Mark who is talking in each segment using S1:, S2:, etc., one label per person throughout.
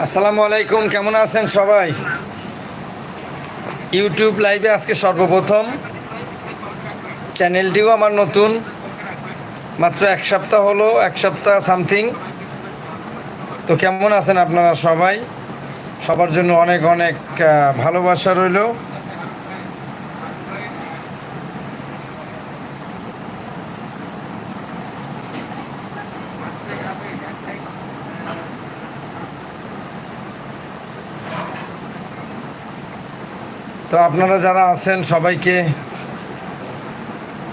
S1: আসসালামু আলাইকুম, কেমন আছেন সবাই? ইউটিউব লাইভে আজকে সর্বপ্রথম। চ্যানেলটিও আমার নতুন। মাত্র এক সপ্তাহ হলো, এক সপ্তাহ সামথিং তো কেমন আছেন আপনারা সবাই? সবার জন্য অনেক অনেক ভালোবাসা রইল। তো আপনারা যারা আছেন সবাইকে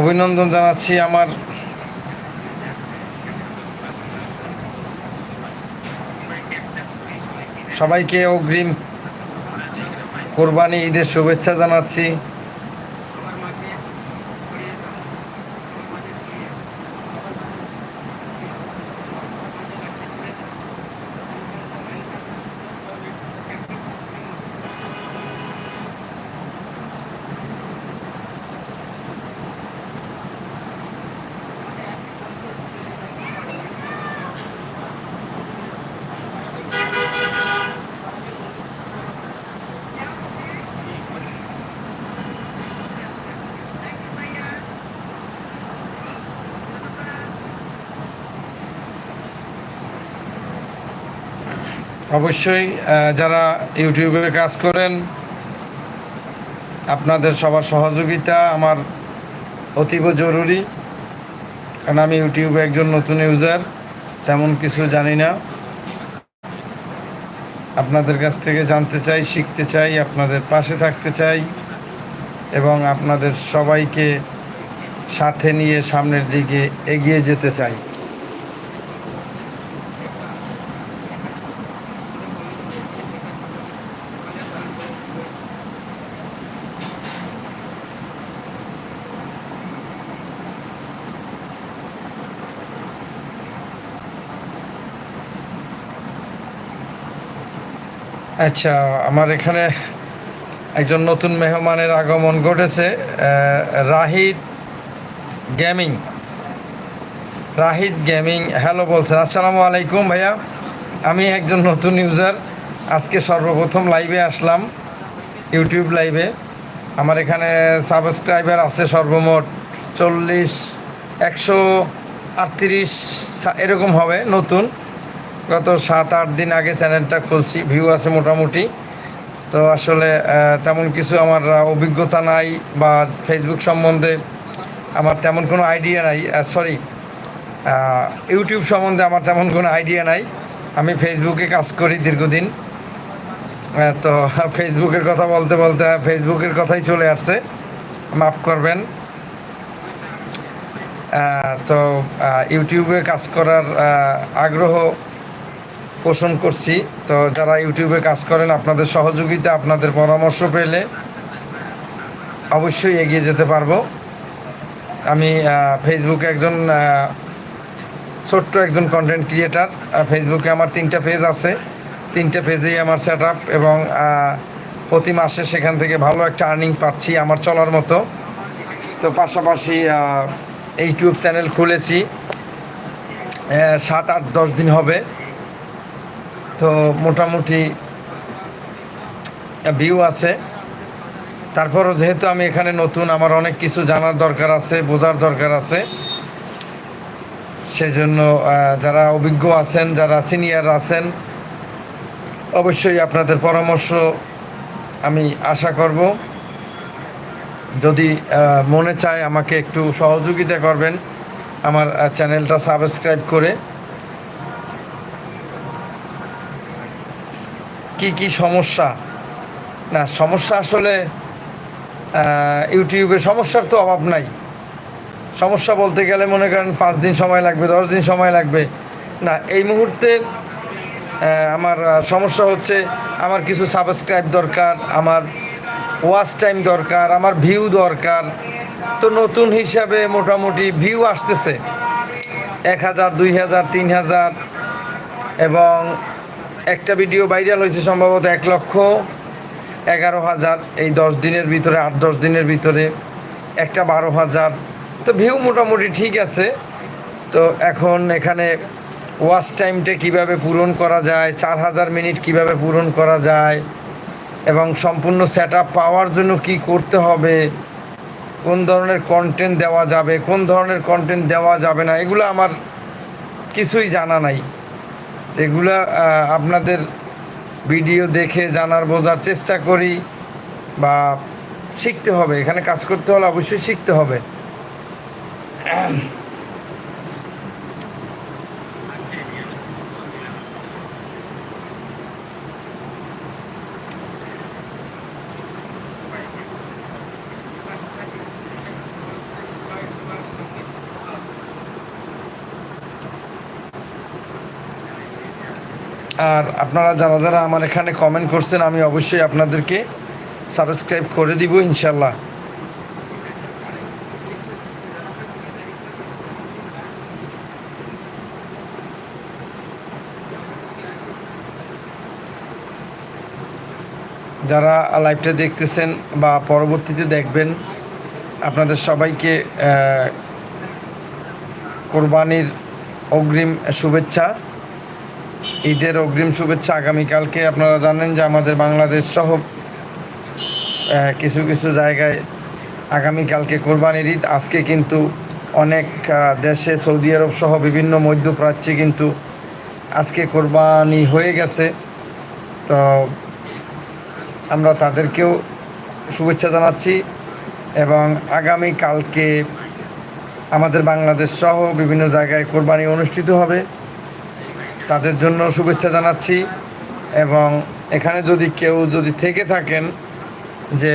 S1: অভিনন্দন জানাচ্ছি আমার সবাইকে অগ্রিম কোরবানি ঈদের শুভেচ্ছা জানাচ্ছি। অবশ্যই যারা ইউটিউবে কাজ করেন, আপনাদের সবার সহযোগিতা আমার অতীব জরুরি। কারণ আমি ইউটিউবে একজন নতুন ইউজার তেমন কিছু জানি না। আপনাদের কাছ থেকে জানতে চাই, শিখতে চাই, আপনাদের পাশে থাকতে চাই এবং আপনাদের সবাইকে সাথে নিয়ে সামনের দিকে এগিয়ে যেতে চাই। আচ্ছা আমার এখানে একজন নতুন মেহমানের আগমন ঘটেছে Rahid gaming. Rahid gaming, hello বলছেন, আসসালামু আলাইকুম ভাইয়া। আমি একজন নতুন ইউজার, আজকে সর্বপ্রথম লাইভে আসলাম, ইউটিউব লাইভে আমার এখানে সাবস্ক্রাইবার আছে সর্বমোট চল্লিশ, একশো আটত্রিশ, এরকম হবে নতুন। গত সাত আট দিন আগে চ্যানেলটা খুলছি ভিউ আছে মোটামুটি। তো আসলে তেমন কিছু আমার অভিজ্ঞতা নাই বা ফেসবুক সম্বন্ধে আমার তেমন কোনো আইডিয়া নাই। সরি ইউটিউব সম্বন্ধে আমার তেমন কোনো আইডিয়া নাই। আমি ফেসবুকে কাজ করি দীর্ঘদিন। তো ফেসবুকের কথা বলতে বলতে ফেসবুকের কথাই চলে আসছে। মাফ করবেন। তো ইউটিউবে কাজ করার আগ্রহ পোষণ করছি। তো যারা ইউটিউবে কাজ করেন, আপনাদের সহযোগিতা, আপনাদের পরামর্শ পেলে অবশ্যই এগিয়ে যেতে পারব। আমি ফেসবুকে একজন ছোট্ট একজন কন্টেন্ট ক্রিয়েটার ফেসবুকে আমার তিনটা পেজ আছে। তিনটে পেজেই আমার সেট এবং প্রতি মাসে সেখান থেকে ভালো একটা আর্নিং পাচ্ছি আমার চলার মতো। তো পাশাপাশি ইউটিউব চ্যানেল খুলেছি। সাত আট দশ দিন হবে। তো মোটামুটি ভিউ আছে। তারপরও যেহেতু আমি এখানে নতুন, আমার অনেক কিছু জানার দরকার আছে, বোঝার দরকার আছে। সেজন্য যারা অভিজ্ঞ আছেন, যারা সিনিয়র আছেন, অবশ্যই আপনাদের পরামর্শ আমি আশা করব। যদি মনে চায় আমাকে একটু সহযোগিতা করবেন, আমার চ্যানেলটা সাবস্ক্রাইব করে কি কি সমস্যা? না, সমস্যা আসলে ইউটিউবে সমস্যার তো অভাব নাই। সমস্যা বলতে গেলে মনে করেন পাঁচ দিন সময় লাগবে, দশ দিন সময় লাগবে। না, এই মুহূর্তে আমার সমস্যা হচ্ছে আমার কিছু সাবস্ক্রাইব দরকার, আমার ওয়াচ টাইম দরকার, আমার ভিউ দরকার। তো নতুন হিসাবে মোটামুটি ভিউ আসতেছে। এক হাজার, দুই হাজার, তিন হাজার এবং একটা ভিডিও ভাইরাল হয়েছে সম্ভবত এক লক্ষ এগারো হাজার এই দশ দিনের ভিতরে, আট, দশ দিনের ভিতরে, একটা বারো হাজার। তো ভিউ মোটামুটি ঠিক আছে। তো এখন এখানে ওয়াচ টাইমটা কীভাবে পূরণ করা যায়, চার হাজার মিনিট কীভাবে পূরণ করা যায়, এবং সম্পূর্ণ সেট পাওয়ার জন্য কি করতে হবে, কোন ধরনের কন্টেন্ট দেওয়া যাবে, কোন ধরনের কন্টেন্ট দেওয়া যাবে না, এগুলো আমার কিছুই জানা নাই। এগুলা আপনাদের ভিডিও দেখে জানার বোঝার চেষ্টা করি বা শিখতে হবে। এখানে কাজ করতে হলে অবশ্যই শিখতে হবে। আর আপনারা যারা যারা আমার এখানে কমেন্ট করছেন, আমি অবশ্যই আপনাদেরকে সাবস্ক্রাইব করে দিব ইনশাল্লাহ। যারা লাইভটা দেখতেছেন বা পরবর্তীতে দেখবেন, আপনাদের সবাইকে কোরবানির অগ্রিম শুভেচ্ছা। ঈদের অগ্রিম শুভেচ্ছা আগামীকালকে আপনারা জানেন যে আমাদের বাংলাদেশ সহ কিছু কিছু জায়গায় আগামীকালকে কোরবানির ঈদ। আজকে কিন্তু অনেক দেশে সৌদি আরব সহ বিভিন্ন মধ্যপ্রাচ্যে কিন্তু আজকে কোরবানি হয়ে গেছে। তো আমরা তাদেরকেও শুভেচ্ছা জানাচ্ছি এবং আগামীকালকে আমাদের বাংলাদেশ সহ বিভিন্ন জায়গায় কোরবানি অনুষ্ঠিত হবে। তাদের জন্য শুভেচ্ছা জানাচ্ছি এবং এখানে যদি কেউ যদি থেকে থাকেন যে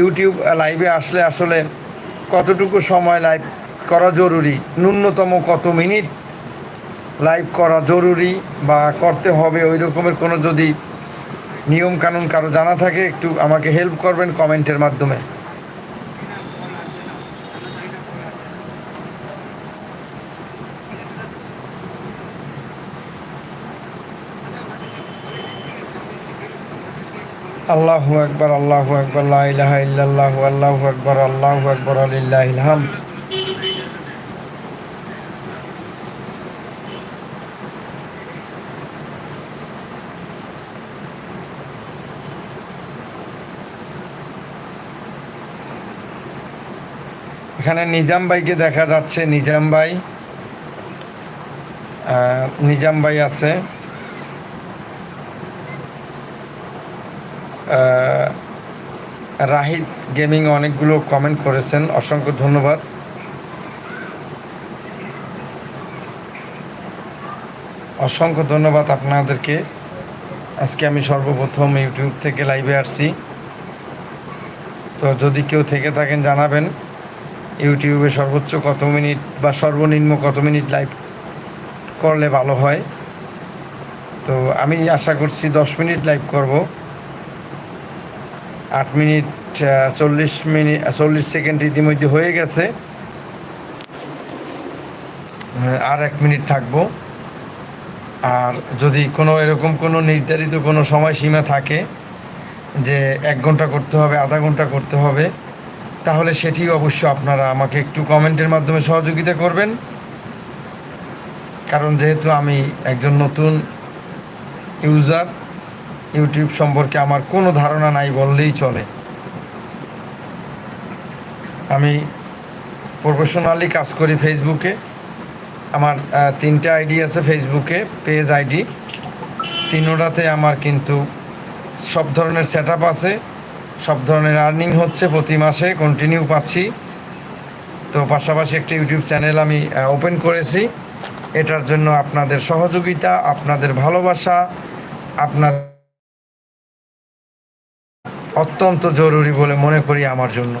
S1: ইউটিউব লাইভে আসলে আসলে কতটুকু সময় লাইভ করা জরুরি, ন্যূনতম কত মিনিট লাইভ করা জরুরি বা করতে হবে, ওই রকমের কোনো যদি নিয়ম কানুন কারও জানা থাকে, একটু আমাকে হেল্প করবেন কমেন্টের মাধ্যমে। আল্লাহু আকবার আল্লাহু আকবার, লা ইলাহা ইল্লাল্লাহু, আল্লাহু আকবার আল্লাহু আকবার লিল্লাহিল হামদ এখানে নিজাম ভাইকে দেখা যাচ্ছে, নিজাম ভাই। নিজাম ভাই আছে। রাহিদ গেমিং অনেকগুলো কমেন্ট করেছেন, অসংখ্য ধন্যবাদ। অসংখ্য ধন্যবাদ আপনাদেরকে। আজকে আমি সর্বপ্রথম ইউটিউব থেকে লাইভে আসছি। তো যদি কেউ থেকে থাকেন, জানাবেন। ইউটিউবে সর্বোচ্চ কত মিনিট বা সর্বনিম্ন কত মিনিট লাইভ করলে ভালো হয়। তো আমি আশা করছি দশ মিনিট লাইভ করব। আট মিনিট চল্লিশ মিনিট চল্লিশ সেকেন্ড ইতিমধ্যে হয়ে গেছে। আর এক মিনিট থাকব। আর যদি কোনো এরকম কোনো নির্ধারিত কোনো সময়সীমা থাকে যে এক ঘণ্টা করতে হবে, আধা ঘণ্টা করতে হবে, তাহলে সেটি অবশ্য আপনারা আমাকে একটু কমেন্টের মাধ্যমে সহযোগিতা করবেন। কারণ যেহেতু আমি একজন নতুন ইউজার ইউটিউব সম্পর্কে আমার কোনো ধারণা নাই বললেই চলে। আমি প্রফেশনালি কাজ করি ফেসবুকে আমার তিনটে আইডি আছে ফেসবুকে পেজ আইডি তিনোটাতে আমার কিন্তু সব ধরনের সেট আছে। সব ধরনের আর্নিং হচ্ছে প্রতি মাসে কন্টিনিউ পাচ্ছি। তো পাশাপাশি একটা ইউটিউব চ্যানেল আমি ওপেন করেছি। এটার জন্য আপনাদের সহযোগিতা, আপনাদের ভালোবাসা আপনার অত্যন্ত জরুরি বলে মনে করি আমার জন্য।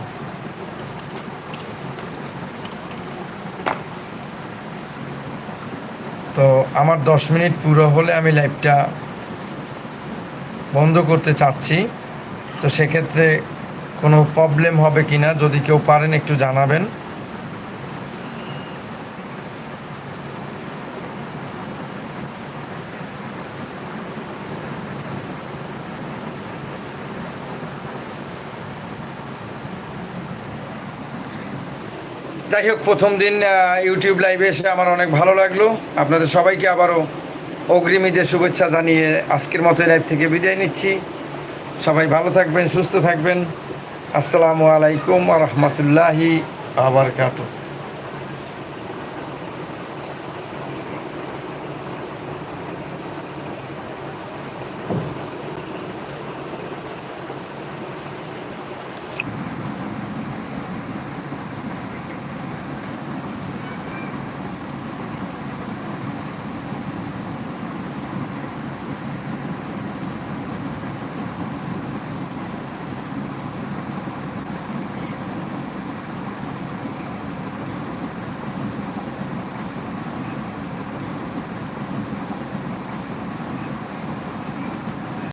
S1: তো আমার দশ মিনিট পুরো হলে আমি লাইভটা বন্ধ করতে চাচ্ছি। তো সেক্ষেত্রে কোনো প্রবলেম হবে কি না যদি কেউ পারেন একটু জানাবেন। যাই হোক, প্রথম দিন ইউটিউব লাইভে এসে আমার অনেক ভালো লাগল। আপনাদের সবাইকে আবারও অগ্রিম ঈদের শুভেচ্ছা জানিয়ে আজকের মতো লাইভ থেকে বিদায় নিচ্ছি। সবাই ভালো থাকবেন, সুস্থ থাকবেন। আসসালামু আলাইকুম রহমতুল্লাহি আবরকাত